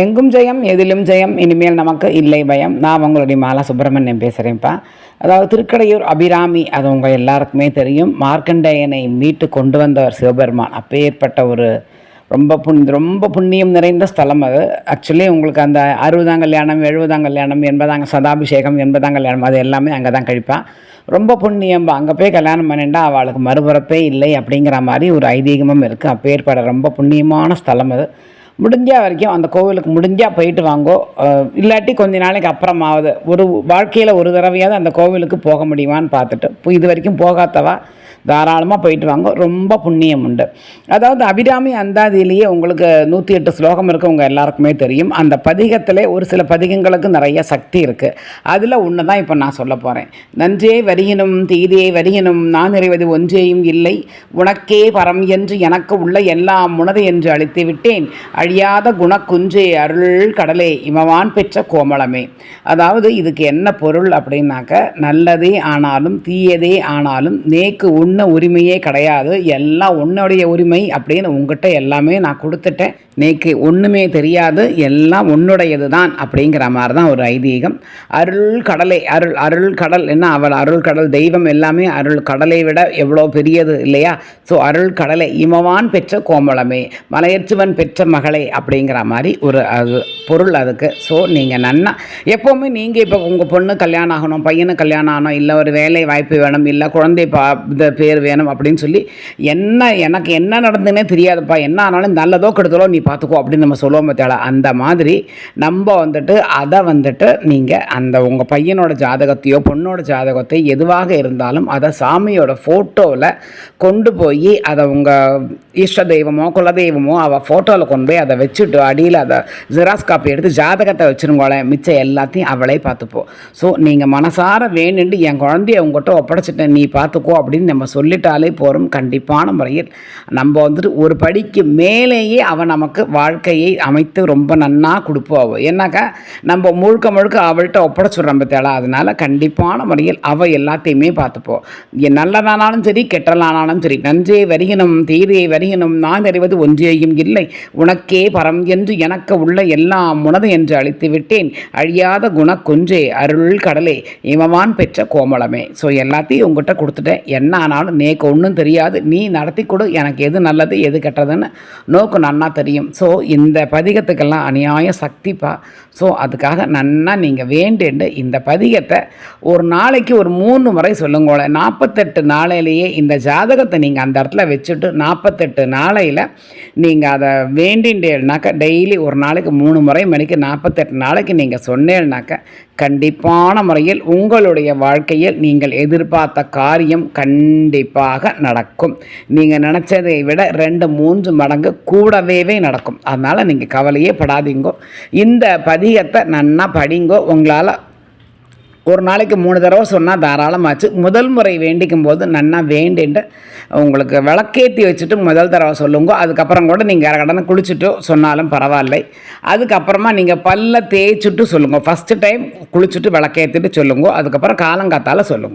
எங்கும் ஜெயம் எதிலும் ஜெயம் இனிமேல் நமக்கு இல்லை பயம். நான் உங்களுடைய மாலா சுப்பிரமணியம் பேசுகிறேன்ப்பா அதாவது திருக்கடையூர் அபிராமி அது உங்கள் எல்லாருக்குமே தெரியும். மார்க்கண்டேயனை மீட்டு கொண்டு வந்தவர் சிவபெருமான். அப்பேற்பட்ட ஒரு ரொம்ப புண் ரொம்ப புண்ணியம் நிறைந்த ஸ்தலம் அது. ஆக்சுவலி உங்களுக்கு அந்த அறுபதாம் கல்யாணம் எழுபதாம் கல்யாணம் எண்பதாம் சதாபிஷேகம் எண்பதாம் கல்யாணம் அது எல்லாமே அங்கே தான் கழிப்பான் ரொம்ப புண்ணியம் அங்கே போய் கல்யாணம் பண்ணிட்டா அவளுக்கு மறுபிறப்பே இல்லை அப்படிங்கிற மாதிரி ஒரு ஐதீகமும் இருக்குது அப்பேற்பட ரொம்ப புண்ணியமான ஸ்தலம் அது. முடிஞ்ச வரைக்கும் அந்த கோவிலுக்கு முடிஞ்சால் போயிட்டு வாங்கோ. இல்லாட்டி கொஞ்ச நாளைக்கு அப்புறமாவது ஒரு வாழ்க்கையில் ஒரு தடவையாவது அந்த கோவிலுக்கு போக முடியுமான்னு பார்த்துட்டு. இப்போ இது வரைக்கும் போகாதவா? தாராளமாக போயிட்டு வாங்க. ரொம்ப புண்ணியம் உண்டு. அதாவது அபிராமி அந்தாதியிலேயே உங்களுக்கு நூற்றி எட்டு ஸ்லோகம் இருக்கவங்க எல்லாருக்குமே தெரியும். அந்த பதிகத்தில் ஒரு சில பதிகங்களுக்கு நிறைய சக்தி இருக்குது அதில் ஒன்று தான் இப்போ நான் சொல்ல போகிறேன் நன்றே வரியினும் தீதே வரியினும் நான் நிறைவது ஒன்றேயும் இல்லை. உனக்கே பரம் என்று எனக்கு உள்ள எல்லாம் உனது என்று அழித்து விட்டேன். அழியாத குணக்குஞ்சே அருள் கடலே இமவான் பெற்ற கோமளமே. அதாவது இதுக்கு என்ன பொருள் அப்படின்னாக்க நல்லதே ஆனாலும் தீயதே ஆனாலும் நேக்கு உன்ன உரிமையே கிடையாது. எல்லாம் உன்னுடைய உரிமை அப்படின்னு உங்ககிட்ட எல்லாமே நான் கொடுத்துட்டேன். நீக்கு ஒன்றுமே தெரியாது. எல்லாம் உன்னுடையது தான் அப்படிங்கிற மாதிரி தான் ஒரு ஐதீகம். அருள் கடலை அருள் அருள் கடல் என்ன அவள் அருள் கடல் தெய்வம் எல்லாமே அருள் கடலை விட எவ்வளோ பெரியது இல்லையா? ஸோ அருள் கடலை இமவான் பெற்ற கோமளமே மலையச்சுவன் பெற்ற மகளே அப்படிங்கிற மாதிரி ஒரு அது பொருள் அதுக்கு. ஸோ நீங்கள் நன்னா எப்போவுமே நீங்கள் இப்போ உங்கள் பொண்ணு கல்யாணம் ஆகணும் பையனுக்கு கல்யாணம் ஆகணும் இல்லை ஒரு வேலை வாய்ப்பு வேணும் இல்லை குழந்தை பா இந்த பேர் வேணும் அப்படின்னு சொல்லி என்ன எனக்கு என்ன நடந்துன்னே தெரியாதுப்பா. என்ன ஆனாலும் நல்லதோ கெடுதலோ நீ பார்த்துக்கோ அப்படின்னு நம்ம சொல்லுவோம் தேவை அந்த மாதிரி நம்ம வந்துட்டு அதை வந்துட்டு நீங்கள் அந்த உங்கள் பையனோட ஜாதகத்தையோ பொண்ணோட ஜாதகத்தை எதுவாக இருந்தாலும் அதை சாமியோட ஃபோட்டோவில் கொண்டு போய் அதை உங்கள் இஷ்ட தெய்வமோ குலதெய்வமோ அவள் ஃபோட்டோவில் கொண்டு போய் அதை வச்சுட்டு அடியில் அதை ஜெராக்ஸ் காப்பி எடுத்து ஜாதகத்தை வச்சுருங்கோளேன் மிச்சம் எல்லாத்தையும் அவளே பார்த்துப்போம் ஸோ நீங்கள் மனசார வேணுண்டு என் குழந்தைய உங்கள்கிட்ட ஒப்படைச்சிட்டேன் நீ பார்த்துக்கோ அப்படின்னு நம்ம சொல்லிட்டாலே போகிறோம் கண்டிப்பான முறையில் நம்ம வந்துட்டு ஒரு படிக்கு மேலேயே அவன் நமக்கு வாழ்க்கையை அமைத்து ரொம்ப நன்னா கொடுப்போம் அவள் ஏன்னாக்கா நம்ம முழுக்க முழுக்க அவள்கிட்ட ஒப்படைச்சிடுறோம் பத்தியாளா? அதனால் கண்டிப்பான முறையில் அவள் எல்லாத்தையுமே பார்த்துப்போம் என் நல்லதானாலும் சரி கெட்டலானாலும் சரி நன்றே வருகினும் தீரே வருகினும் நான் தெரிவது ஒன்றேயும் இல்லை. உனக்கே பரம் என்று எனக்கு உள்ள எல்லாம் உனது என்று அழித்து விட்டேன். அழியாத குணக்குன்றே அருள் கடலே இமவான் பெற்ற கோமளமே. ஸோ எல்லாத்தையும் உங்ககிட்ட கொடுத்துட்டேன். என்ன ஆனாலும் நேக்கு ஒன்றும் தெரியாது. நீ நடத்தி கொடு. எனக்கு எது நல்லது எது கெட்டதுன்னு நோக்கு நன்னா தெரியும். ஸோ இந்த பதிகத்துக்கெல்லாம் அநியாய சக்திப்பா ஸோ அதுக்காக நன்னா நீங்கள் வேண்டிண்டு இந்த பதிகத்தை ஒரு நாளைக்கு ஒரு மூணு முறை சொல்லுங்களேன் நாற்பத்தெட்டு நாளையிலேயே இந்த ஜாதகத்தை நீங்கள் அந்த இடத்துல வச்சுட்டு நாற்பத்தெட்டு நாளையில் நீங்கள் அதை வேண்டின்றேனாக்கா டெய்லி ஒரு நாளைக்கு மூணு முறை மணிக்கு நாற்பத்தெட்டு நாளைக்கு நீங்கள் சொன்னேன்னாக்க கண்டிப்பான முறையில் உங்களுடைய வாழ்க்கையில் நீங்கள் எதிர்பார்த்த காரியம் கண்டிப்பாக நடக்கும். நீங்கள் நினச்சதை விட ரெண்டு மூன்று மடங்கு கூடவே நடக்கும். அதனால் நீங்கள் கவலையே படாதீங்கோ. இந்த பதிகத்தை நன்னா படிங்கோ. உங்களால் ஒரு நாளைக்கு மூணு தடவை சொன்னால் தாராளமாச்சு. முதல் முறை வேண்டிக்கும் போது நன்னா வேண்டின்ட்டு உங்களுக்கு விளக்கேற்றி வச்சுட்டு முதல் தடவை சொல்லுங்க. அதுக்கப்புறம் கூட நீங்கள் கடனை குளிச்சுட்டு சொன்னாலும் பரவாயில்லை. அதுக்கப்புறமா நீங்கள் பல்ல தேய்ச்சிட்டு சொல்லுங்கள் ஃபஸ்ட்டு டைம் குளிச்சுட்டு விளக்கேற்றிட்டு சொல்லுங்க. அதுக்கப்புறம் காலங்காத்தால் சொல்லுங்க.